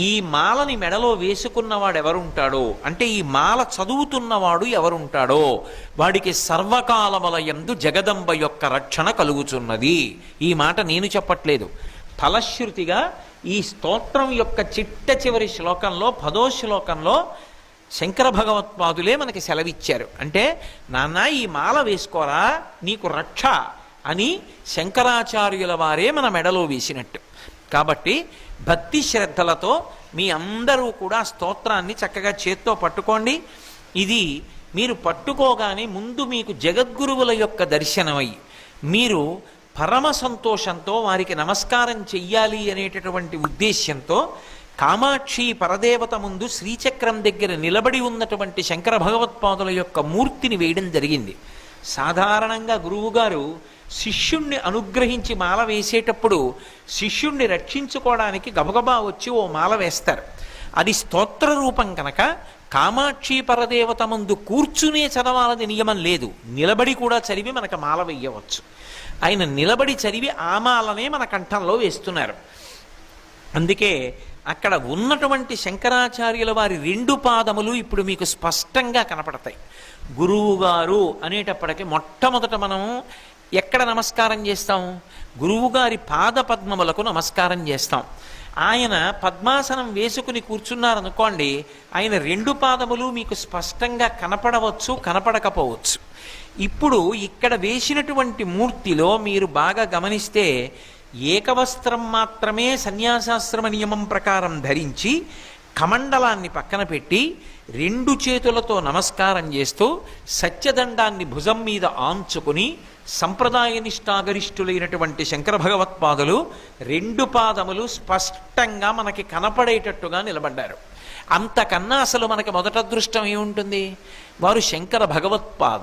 ఈ మాలని మెడలో వేసుకున్నవాడు ఎవరుంటాడో అంటే ఈ మాల చదువుతున్నవాడు ఎవరుంటాడో? వాడికి సర్వకాలముల యందు జగదంబ యొక్క రక్షణ కలుగుచున్నది. ఈ మాట నేను చెప్పట్లేదు. ఫలశ్రుతిగా ఈ స్తోత్రం యొక్క చిట్ట చివరి శ్లోకంలో పదో శ్లోకంలో శంకర భగవత్పాదులే మనకి సెలవిచ్చారు. అంటే నాన్న ఈ మాల వేసుకోరా? నీకు రక్ష అని శంకరాచార్యుల వారే మన మెడలో వేసినట్టు. కాబట్టి భక్తి శ్రద్ధలతో మీ అందరూ కూడా స్తోత్రాన్ని చక్కగా చేత్తో పట్టుకోండి. ఇది మీరు పట్టుకోగానే ముందు మీకు జగద్గురువుల యొక్క దర్శనమై మీరు పరమ సంతోషంతో వారికి నమస్కారం చెయ్యాలి అనేటటువంటి ఉద్దేశ్యంతో కామాక్షి పరదేవత ముందు శ్రీచక్రం దగ్గర నిలబడి ఉన్నటువంటి శంకర భగవత్పాదుల యొక్క మూర్తిని వేయడం జరిగింది. సాధారణంగా గురువుగారు శిష్యుణ్ణి అనుగ్రహించి మాల వేసేటప్పుడు శిష్యుణ్ణి రక్షించుకోవడానికి గబగబా వచ్చి ఓ మాల వేస్తారు. అది స్తోత్ర రూపం కనుక కామాక్షి పరదేవత ముందు కూర్చునే చదవాలని నియమం లేదు. నిలబడి కూడా చదివి మనకు మాల వేయవచ్చు. ఆయన నిలబడి చదివి ఆ మాలనే మన కంఠంలో వేస్తున్నారు. అందుకే అక్కడ ఉన్నటువంటి శంకరాచార్యుల వారి రెండు పాదములు ఇప్పుడు మీకు స్పష్టంగా కనపడతాయి. గురువుగారు అనేటప్పటికీ మొట్టమొదట మనం ఎక్కడ నమస్కారం చేస్తాం? గురువుగారి పాద పద్మములకు నమస్కారం చేస్తాం. ఆయన పద్మాసనం వేసుకుని కూర్చున్నారనుకోండి ఆయన రెండు పాదములు మీకు స్పష్టంగా కనపడవచ్చు కనపడకపోవచ్చు. ఇప్పుడు ఇక్కడ వేసినటువంటి మూర్తిలో మీరు బాగా గమనిస్తే ఏకవస్త్రం మాత్రమే సన్యాసాశ్రమ నియమం ప్రకారం ధరించి కమండలాన్ని పక్కన పెట్టి రెండు చేతులతో నమస్కారం చేస్తూ సత్యదండాన్ని భుజం మీద ఆంచుకుని సంప్రదాయ నిష్టాగరిష్ఠులైనటువంటి శంకర భగవత్పాదులు రెండు పాదములు స్పష్టంగా మనకి కనపడేటట్టుగా నిలబడ్డారు. అంతకన్నా అసలు మనకి మొదట అదృష్టం ఏముంటుంది? వారు శంకర భగవత్పాద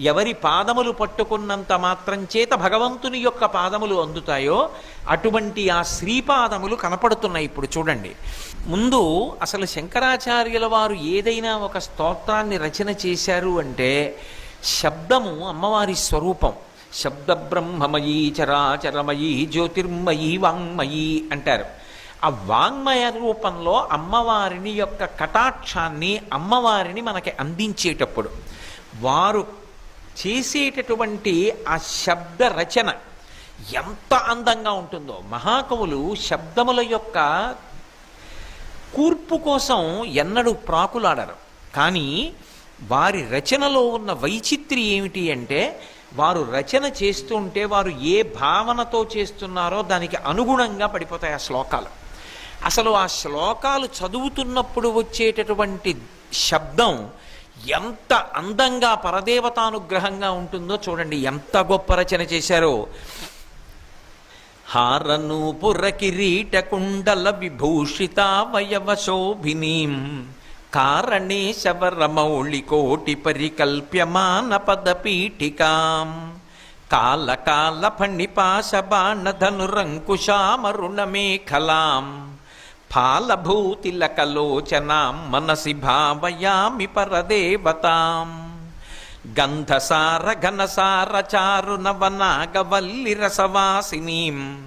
ఎవరి పాదములు పట్టుకున్నంత మాత్రం చేత భగవంతుని యొక్క పాదములు అందుతాయో అటువంటి ఆ శ్రీపాదములు కనపడుతున్నాయి ఇప్పుడు చూడండి. ముందు అసలు శంకరాచార్యుల వారు ఏదైనా ఒక స్తోత్రాన్ని రచన చేశారు అంటే శబ్దము అమ్మవారి స్వరూపం. శబ్ద బ్రహ్మమయీ చరాచరమయీ జ్యోతిర్మయీ వాంగ్మయీ అంటారు. ఆ వాంగ్మయ రూపంలో అమ్మవారిని యొక్క కటాక్షాన్ని అమ్మవారిని మనకి అందించేటప్పుడు వారు చేసేటటువంటి ఆ శబ్ద రచన ఎంత అందంగా ఉంటుందో. మహాకవులు శబ్దముల యొక్క కూర్పు కోసం ఎన్నడూ ప్రాకులాడరు. కానీ వారి రచనలో ఉన్న వైచిత్రి ఏమిటి అంటే వారు రచన చేస్తుంటే వారు ఏ భావనతో చేస్తున్నారో దానికి అనుగుణంగా పడిపోతాయి ఆ శ్లోకాలు. అసలు ఆ శ్లోకాలు చదువుతున్నప్పుడు వచ్చేటటువంటి శబ్దం ఎంత అందంగా పరదేవతానుగ్రహంగా ఉంటుందో చూడండి ఎంత గొప్ప రచన చేశారో. హారనూపుర కిరీట కుండల విభూషితావయవ శోభినీం కారణే శవరమౌళి పరికల్ప్యమాన పదపీఠికాం. కాల కాల ఫణిపాశ ఫాలభూతిలకలోచనాం మనసి భావయామి పరదేవతాం. గంధసార ఘనసార చారు నవనాగవల్లి రసవాసినీం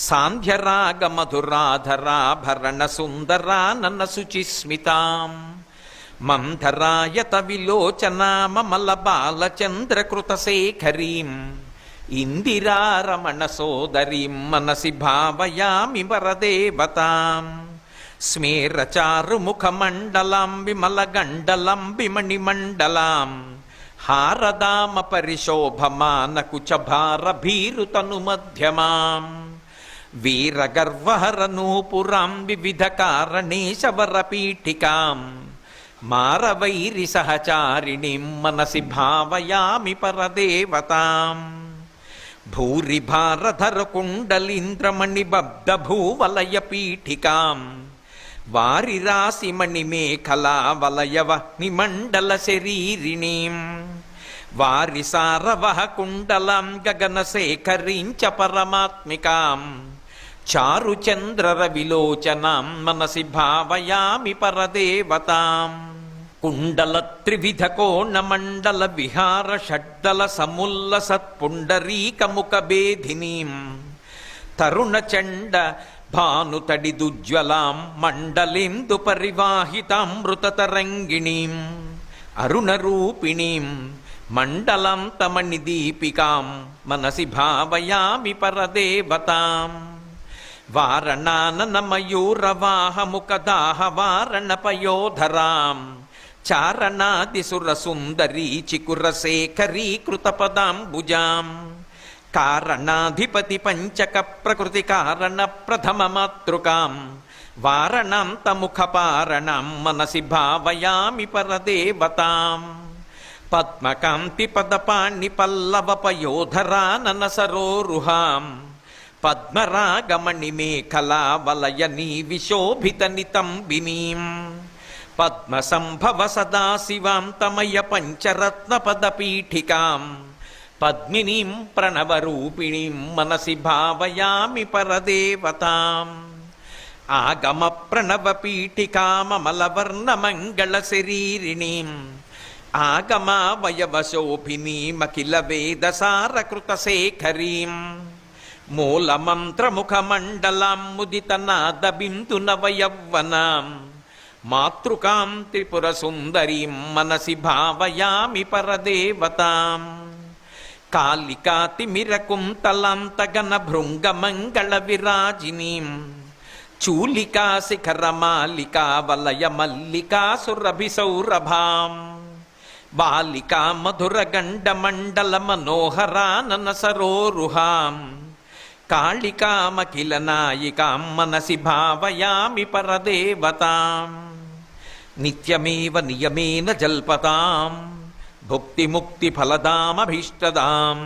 సాంధ్యరాగ మధురాధరాభరణ సుందరా నన్న శుచిస్మితాం మంధరాయత విలోచనామల బాలచంద్రకృత శేఖరీం ఇందిరారమణ సోదరీం మనసి భావయామి వరదేవతాం. స్మేరచారు విమలగండలం విమణిమండలాం హారదామ పరిశోభమానకు చ భారభీరుతను మధ్యమాం వీరగర్వహరనూపురాం వివిధ కారణేశవర పీఠికాం మారవైరి సహచారిణిం మనసి భావయామి పరదేవతాం. భూరి భారధర కుండలీంద్రమణి బబ్ధ భూవలయ పీఠికాం వారి రాశి మణిమేఖలా వలయవ నిమండల శరీరిణీం వారి సారవహ కుండలాం గగన సేకరించ పరమాత్మికాం. చారు చంద్రర విలోచనాం మనసి భావయామి పరదేవతాం. కుండల త్రివిధ కోణ మండల విహార షడ్దల సముల్ల సత్పుండరీకముఖ భేధినీం. తరుణ చండ భానుతడిదుజ్వలాం మండలేందు పరివాహితామృతతరంగిణీం అరుణరూపిణీం మండలం తమని దీపికాం మనసి భావయామి పరదేవతాం. వారణాననమయూరవాహముఖదాహ వారణపయోధరాం చారణాదిసురసుందరీ చికురశేఖరీ కృతపదాంబుజాం కారణాధిపతి పంచక ప్రకృతి కారణ ప్రథమ మాతృకాం వారణాంతముఖపారణం మనసి భావయామి పరదేవతాం. పద్మకాంతి పదపాణి పల్లవ పయోధరానన సరోరుహాం పద్మరాగమణి మేఖలా వలయనీ విశోభిత నితంబినీం పద్మ సంభవ సదా తమయ పంచరత్న పదపీఠికాం పద్మినీం ప్రణవరూపిణీం మనసి భావయామి పరదేవతాం. ఆగమ ప్రణవ పీఠికామలవర్ణ మంగళ శరీరిణీం ఆగమావయవశోభినీమఖిల వేదసారకృత శేఖరీం మూలమంత్రముఖమండలాం ముదిత నాద బిందు నవయవ్వనాం మాతృకాం త్రిపుర సుందరీం మనసి భావయామి పరదేవతాం. కాళికాతిమిరకుంతలాంతగన భృంగమంగళ విరాజినీం చూలికా శిఖర మాలికా వలయ మల్లికా సురభిసౌరభాం బాలికా మధుర గండ మండల మనోహరానన సరోరుహాం కాళికామఖిల నాయికాం మనసి భావయామి పరదేవతాం. నిత్యమేవ నియమేన జల్పతాం. భుక్తిముక్తి ఫలదామభీష్టదాం.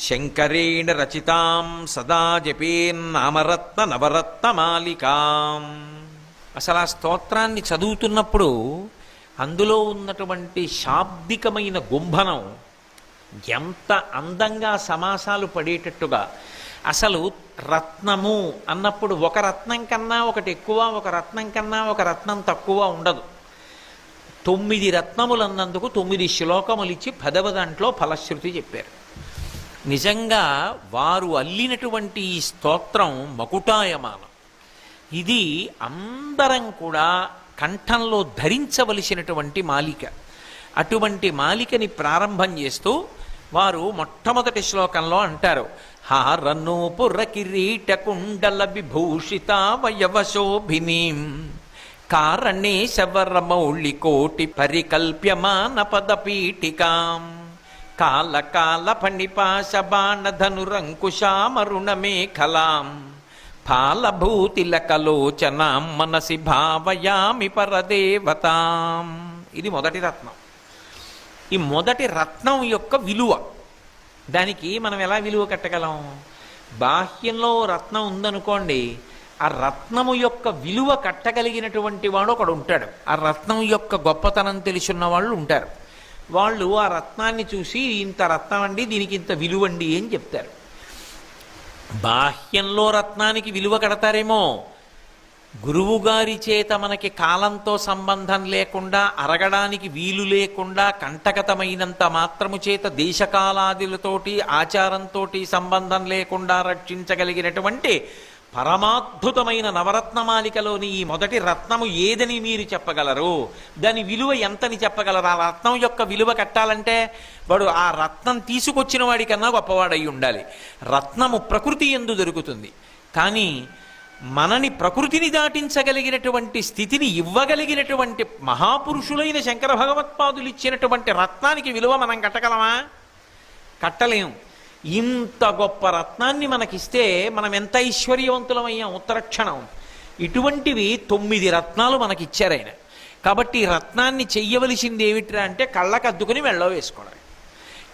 శంకరేణ రచితాం సదా జపేన్నామరత్న నవరత్నమాలికాం అసలు ఆ స్తోత్రాన్ని చదువుతున్నప్పుడు అందులో ఉన్నటువంటి శాబ్దికమైన గుంభనం ఎంత అందంగా సమాసాలు పడేటట్టుగా అసలు రత్నము అన్నప్పుడు ఒక రత్నం కన్నా ఒకటి ఎక్కువ ఒక రత్నం కన్నా ఒక రత్నం తక్కువ ఉండదు. తొమ్మిది రత్నములు అన్నందుకు తొమ్మిది శ్లోకములు ఇచ్చి పదవ దాంట్లో ఫలశ్రుతి చెప్పారు. నిజంగా వారు అల్లినటువంటి ఈ స్తోత్రం మకుటాయమానం. ఇది అందరం కూడా కంఠంలో ధరించవలసినటువంటి మాలిక. అటువంటి మాలికని ప్రారంభం చేస్తూ వారు మొట్టమొదటి శ్లోకంలో అంటారు హారనూపుర కిరీట కుండల విభూషిత వయవశోభినీం కారణే శవరమౌళి పరికల్ప్యమాన పదపీఠికాం. కాలకాల కాల ఫణిపాశ ఫాలభూతిలకలోచనాం మనసి భావయామి పరదేవతాం. ఇది మొదటి రత్నం. ఈ మొదటి రత్నం యొక్క విలువ. దానికి మనం ఎలా విలువ కట్టగలం? బాహ్యంలో రత్నం ఉందనుకోండి ఆ రత్నము యొక్క విలువ కట్టగలిగినటువంటి వాడు ఒకడు ఉంటాడు. ఆ రత్నం యొక్క గొప్పతనం తెలుసున్న వాళ్ళు ఉంటారు. వాళ్ళు ఆ రత్నాన్ని చూసి ఇంత రత్నం అండి దీనికి ఇంత విలువండి అని చెప్తారు. బాహ్యంలో రత్నానికి విలువ కడతారేమో? గురువుగారి చేత మనకి కాలంతో సంబంధం లేకుండా అరగడానికి వీలు లేకుండా కంటకతమైనంత మాత్రము చేత దేశకాలాదులతోటి ఆచారంతోటి సంబంధం లేకుండా రక్షించగలిగినటువంటి పరమాద్భుతమైన నవరత్నమాలికలోని ఈ మొదటి రత్నము ఏదని మీరు చెప్పగలరు? దాని విలువ ఎంతని చెప్పగలరు? ఆ రత్నం యొక్క విలువ కట్టాలంటే వాడు ఆ రత్నం తీసుకొచ్చిన వాడికన్నా గొప్పవాడై ఉండాలి. రత్నము ప్రకృతి ఎందు దొరుకుతుంది. కానీ మనని ప్రకృతిని దాటించగలిగినటువంటి స్థితిని ఇవ్వగలిగినటువంటి మహాపురుషులైన శంకర భగవత్పాదులు ఇచ్చినటువంటి రత్నానికి విలువ మనం కట్టగలమా? కట్టలేం. ఇంత గొప్ప రత్నాన్ని మనకిస్తే మనం ఎంత ఐశ్వర్యవంతులమయ్యాం? ఉత్తరక్షణం. ఇటువంటివి తొమ్మిది రత్నాలు మనకిచ్చారు ఆయన. కాబట్టి రత్నాన్ని చెయ్యవలసింది ఏమిట్రా అంటే కళ్ళకద్దుకుని మెళ్ళో వేసుకోవడం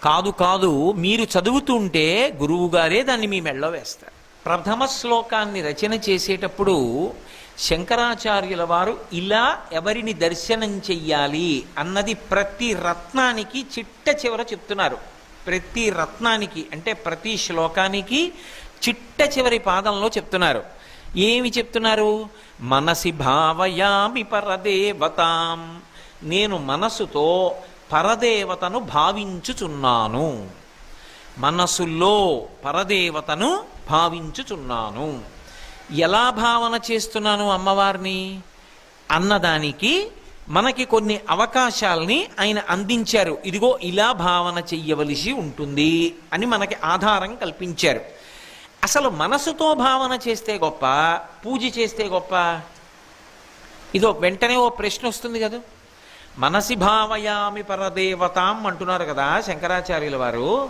కాదు కాదు మీరు చదువుతుంటే గురువుగారే దాన్ని మీ మెళ్ళో వేస్తారు. ప్రథమ శ్లోకాన్ని రచన చేసేటప్పుడు శంకరాచార్యుల వారు ఇలా ఎవరిని దర్శనం చెయ్యాలి అన్నది ప్రతి రత్నానికి చిట్ట చివర చెప్తున్నారు. ప్రతి రత్నానికి అంటే ప్రతి శ్లోకానికి చిట్ట చివరి పాదంలో చెప్తున్నారు. ఏమి చెప్తున్నారు? మనసి భావయామి పరదేవతాం. నేను మనసుతో పరదేవతను భావించుచున్నాను. మనసులో పరదేవతను భావించుచున్నాను. ఎలా భావన చేస్తున్నాను అమ్మవారిని? అన్నదానికి మనకి కొన్ని అవకాశాలని ఆయన అందించారు. ఇదిగో ఇలా భావన చెయ్యవలసి ఉంటుంది అని మనకి ఆధారం కల్పించారు. అసలు మనసుతో భావన చేస్తే గొప్ప పూజ చేస్తే గొప్ప? ఇదో వెంటనే ఓ ప్రశ్న వస్తుంది కదా. మనసి భావయామి పరదేవతాం అంటున్నారు కదా శంకరాచార్యుల వారు.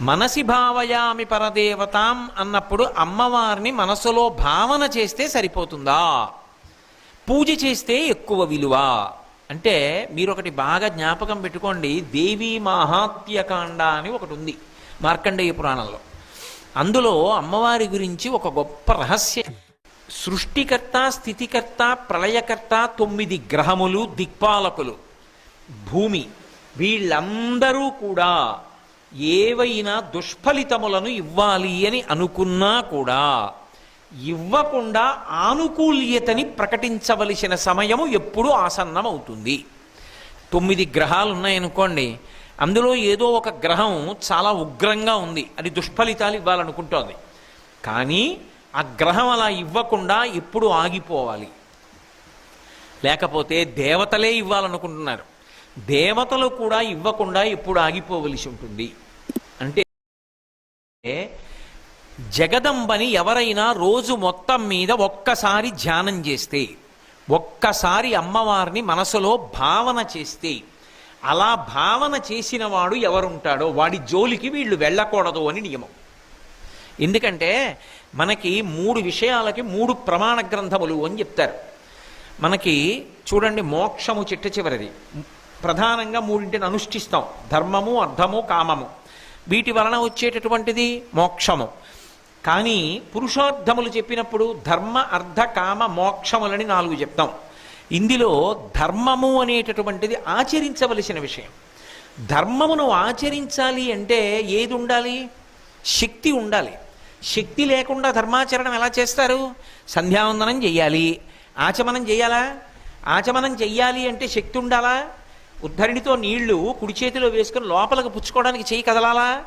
మనసి భావయామి పరదేవతాం అన్నప్పుడు అమ్మవారిని మనసులో భావన చేస్తే సరిపోతుందా? పూజ చేస్తే ఎక్కువ విలువ. అంటే మీరు ఒకటి బాగా జ్ఞాపకం పెట్టుకోండి దేవీ మహాత్యకాండ అని ఒకటి ఉంది మార్కండేయ పురాణంలో. అందులో అమ్మవారి గురించి ఒక గొప్ప రహస్యం. సృష్టికర్త స్థితికర్త ప్రళయకర్త తొమ్మిది గ్రహములు దిక్పాలకులు భూమి. వీళ్ళందరూ కూడా ఏవైనా దుష్ఫలితములను ఇవ్వాలి అని అనుకున్నా కూడా ఇవ్వకుండా ఆనుకూల్యతని ప్రకటించవలసిన సమయము ఎప్పుడూ ఆసన్నమవుతుంది. తొమ్మిది గ్రహాలు ఉన్నాయనుకోండి అందులో ఏదో ఒక గ్రహం చాలా ఉగ్రంగా ఉంది అది దుష్ఫలితాలు ఇవ్వాలనుకుంటోంది. కానీ ఆ గ్రహం అలా ఇవ్వకుండా ఎప్పుడు ఆగిపోవాలి. లేకపోతే దేవతలే ఇవ్వాలనుకుంటున్నారు. దేవతలు కూడా ఇవ్వకుండా ఎప్పుడు ఆగిపోవలసి ఉంటుంది. అంటే జగదంబని ఎవరైనా రోజు మొత్తం మీద ఒక్కసారి ధ్యానం చేస్తే ఒక్కసారి అమ్మవారిని మనసులో భావన చేస్తే అలా భావన చేసిన వాడు ఎవరుంటాడో వాడి జోలికి వీళ్ళు వెళ్ళకూడదు అని నియమం. ఎందుకంటే మనకి మూడు విషయాలకి మూడు ప్రమాణ గ్రంథములు అని చెప్తారు. మనకి చూడండి మోక్షము చిట్ట చివరిది. ప్రధానంగా మూడింటిని అనుష్ఠిస్తాం. ధర్మము అర్థము కామము. వీటి వలన వచ్చేటటువంటిది మోక్షము. కానీ పురుషార్థములు చెప్పినప్పుడు ధర్మ అర్థ కామ మోక్షములని నాలుగు చెప్తాం. ఇందులో ధర్మము అనేటటువంటిది ఆచరించవలసిన విషయం. ధర్మమును ఆచరించాలి అంటే ఏది ఉండాలి? శక్తి ఉండాలి. శక్తి లేకుండా ధర్మాచరణం ఎలా చేస్తారు? సంధ్యావందనం చెయ్యాలి. ఆచమనం చెయ్యాలా? ఆచమనం చెయ్యాలి అంటే శక్తి ఉండాలా? ఉద్ధరిణితో నీళ్ళు కుడి చేతిలో వేసుకుని లోపలికి పుచ్చుకోవడానికి చేయి కదలాలా?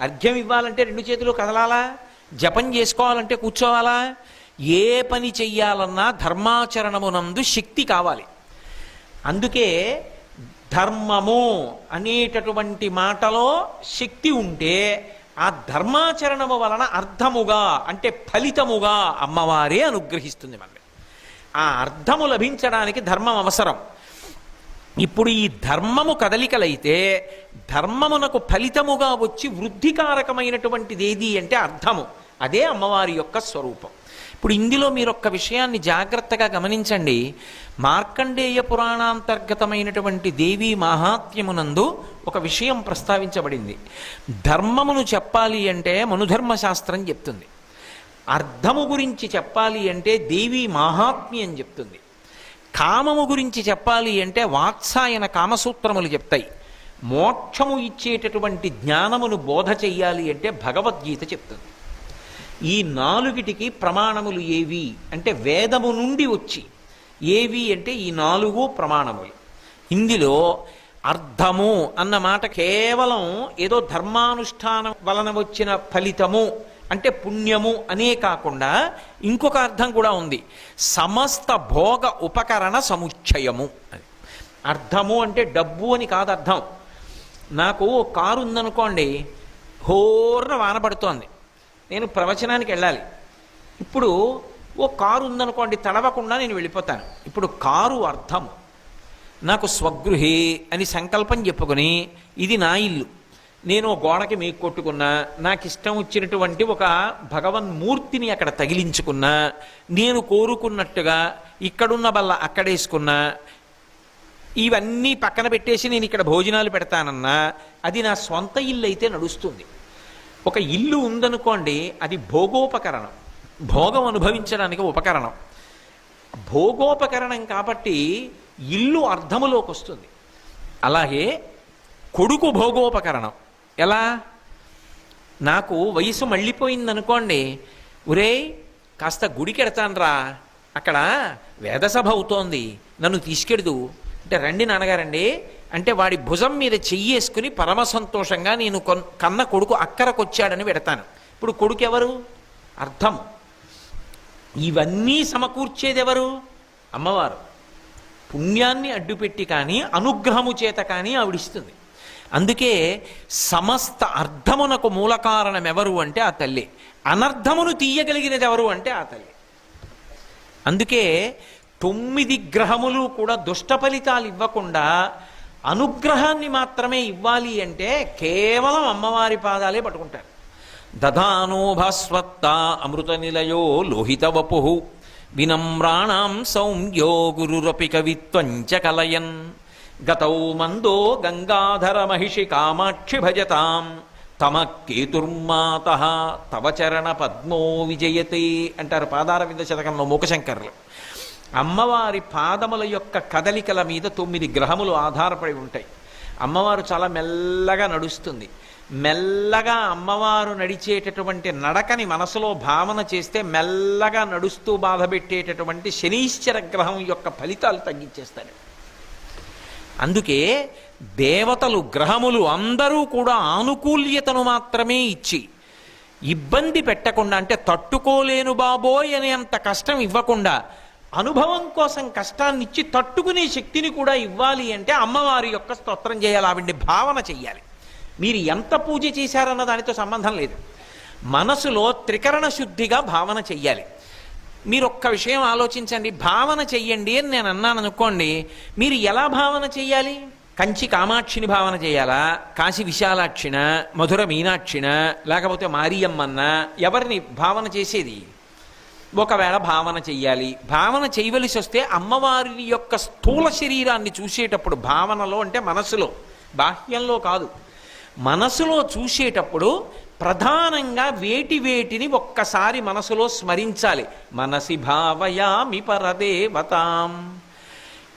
అర్ఘ్యం ఇవ్వాలంటే రెండు చేతులు కదలాలా? జపం చేసుకోవాలంటే కూర్చోవాలా? ఏ పని చెయ్యాలన్నా ధర్మాచరణమునందు శక్తి కావాలి. అందుకే ధర్మము అనేటటువంటి మాటలో శక్తి ఉంటే ఆ ధర్మాచరణము వలన అర్థముగా అంటే ఫలితముగా అమ్మవారే అనుగ్రహిస్తుంది మనల్ని. ఆ అర్థము లభించడానికి ధర్మం అవసరం. ఇప్పుడు ఈ ధర్మము కదలికలైతే ధర్మమునకు ఫలితముగా వచ్చి వృద్ధికారకమైనటువంటిది ఏది అంటే అర్థము. అదే అమ్మవారి యొక్క స్వరూపం. ఇప్పుడు ఇందులో మీరు ఒక్క విషయాన్ని జాగ్రత్తగా గమనించండి. మార్కండేయ పురాణాంతర్గతమైనటువంటి దేవీ మహాత్మ్యమునందు ఒక విషయం ప్రస్తావించబడింది. ధర్మమును చెప్పాలి అంటే మనుధర్మశాస్త్రం చెప్తుంది. అర్థము గురించి చెప్పాలి అంటే దేవీ మాహాత్మ్యం చెప్తుంది. కామము గురించి చెప్పాలి అంటే వాత్సాయన కామసూత్రములు చెప్తాయి. మోక్షము ఇచ్చేటటువంటి జ్ఞానమును బోధ చెయ్యాలి అంటే భగవద్గీత చెప్తుంది. ఈ నాలుగిటికి ప్రమాణములు ఏవి అంటే వేదము నుండి వచ్చి ఏవి అంటే ఈ నాలుగు ప్రమాణములు. ఇందులో అర్థము అన్న మాట కేవలం ఏదో ధర్మానుష్ఠానం వలన వచ్చిన ఫలితము అంటే పుణ్యము అనే కాకుండా ఇంకొక అర్థం కూడా ఉంది. సమస్త భోగ ఉపకరణ సముచ్చయము అని అర్థము అంటే డబ్బు అని కాదు అర్థం. నాకు ఓ కారు ఉందనుకోండి హోర్న వాన పడుతోంది. నేను ప్రవచనానికి వెళ్ళాలి. ఇప్పుడు ఓ కారు ఉందనుకోండి తడవకుండా నేను వెళ్ళిపోతాను. ఇప్పుడు కారు అర్థం నాకు స్వగృహే అని సంకల్పం చెప్పుకొని ఇది నా ఇల్లు. నేను గోడకి మీకు కొట్టుకున్నా నాకు ఇష్టం వచ్చినటువంటి ఒక భగవన్మూర్తిని అక్కడ తగిలించుకున్నా నేను కోరుకున్నట్టుగా ఇక్కడున్న బల్ల అక్కడేసుకున్నా ఇవన్నీ పక్కన పెట్టేసి నేను ఇక్కడ భోజనాలు పెడతానన్నా అది నా సొంత ఇల్లు అయితే నడుస్తుంది. ఒక ఇల్లు ఉందనుకోండి అది భోగోపకరణం. భోగం అనుభవించడానికి ఉపకరణం. భోగోపకరణం కాబట్టి ఇల్లు అర్థములోకి వస్తుంది అలాగే కొడుకు భోగోపకరణం. ఎలా? నాకు వయసు మళ్ళీపోయిందనుకోండి. ఒరే కాస్త గుడికి ఎడతానరా అక్కడ వేదసభ అవుతోంది. నన్ను తీసుకెడుదు. అంటే రండి నాన్నగారండి. అంటే వాడి భుజం మీద చెయ్యేసుకుని పరమ సంతోషంగా నేను కన్న కొడుకు అక్కరకొచ్చాడని పెడతాను. ఇప్పుడు కొడుకు ఎవరు అర్థం. ఇవన్నీ సమకూర్చేది ఎవరు అమ్మవారు. పుణ్యాన్ని అడ్డుపెట్టి కానీ అనుగ్రహము చేత కానీ ఆవిడిస్తుంది. అందుకే సమస్త అర్థమునకు మూల కారణం ఎవరు అంటే ఆ తల్లి. అనర్థమును తీయగలిగినది ఎవరు అంటే ఆ తల్లి. అందుకే తొమ్మిది గ్రహములు కూడా దుష్ట ఫలితాలు ఇవ్వకుండా అనుగ్రహాన్ని మాత్రమే ఇవ్వాలి అంటే కేవలం అమ్మవారి పాదాలే పట్టుకుంటారు. దధానోభాస్వత్త అమృత నిలయో లోహిత వపు. వినమ్రాణం సౌమ్యో గురురపి కవిత్వంచ కలయన్. గతౌ మందో గంగాధర మహిషి కామాక్షి భజతాం. తమ కేతుర్మాత తవ చరణ పద్మో విజయతే అంటారు పాదారవింద శతకంలో మూకశంకర్లు అమ్మవారి పాదముల యొక్క కదలికల మీద తొమ్మిది గ్రహములు ఆధారపడి ఉంటాయి. అమ్మవారు చాలా మెల్లగా నడుస్తుంది. మెల్లగా అమ్మవారు నడిచేటటువంటి నడకని మనసులో భావన చేస్తే మెల్లగా నడుస్తూ బాధపెట్టేటటువంటి శనీశ్వర గ్రహం యొక్క ఫలితాలు తగ్గించేస్తాడు. అందుకే దేవతలు గ్రహములు అందరూ కూడా ఆనుకూల్యతను మాత్రమే ఇచ్చి ఇబ్బంది పెట్టకుండా అంటే తట్టుకోలేను బాబోయ్ అనే అంత కష్టం ఇవ్వకుండా అనుభవం కోసం కష్టాన్ని ఇచ్చి తట్టుకునే శక్తిని కూడా ఇవ్వాలి అంటే అమ్మవారి యొక్క స్తోత్రం చేయాలి ఆవిడ్ని భావన చెయ్యాలి. మీరు ఎంత పూజ చేశారన్న దానితో సంబంధం లేదు. మనసులో త్రికరణ శుద్ధిగా భావన చెయ్యాలి. మీరు ఒక్క విషయం ఆలోచించండి భావన చెయ్యండి అని నేను అన్నాను అనుకోండి మీరు ఎలా భావన చెయ్యాలి? కంచి కామాక్షిని భావన చేయాలా కాశీ విశాలాక్షిన? మధుర మీనాక్షిన? లేకపోతే మారియమ్మన్న? ఎవరిని భావన చేసేది? ఒకవేళ భావన చెయ్యాలి. భావన చేయవలసి వస్తే అమ్మవారి యొక్క స్థూల శరీరాన్ని చూసేటప్పుడు భావనలో అంటే మనసులో బాహ్యంలో కాదు మనసులో చూసేటప్పుడు ప్రధానంగా వేటి వేటిని ఒక్కసారి మనసులో స్మరించాలి. మనసి భావయామి పరదేవతాం.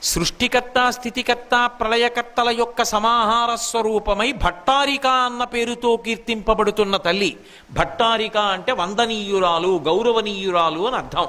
సృష్టికర్త స్థితికర్త ప్రళయకర్తల యొక్క సమాహార స్వరూపమై భట్టారిక అన్న పేరుతో కీర్తింపబడుతున్న తల్లి. భట్టారిక అంటే వందనీయురాలు గౌరవనీయురాలు అని అర్థం.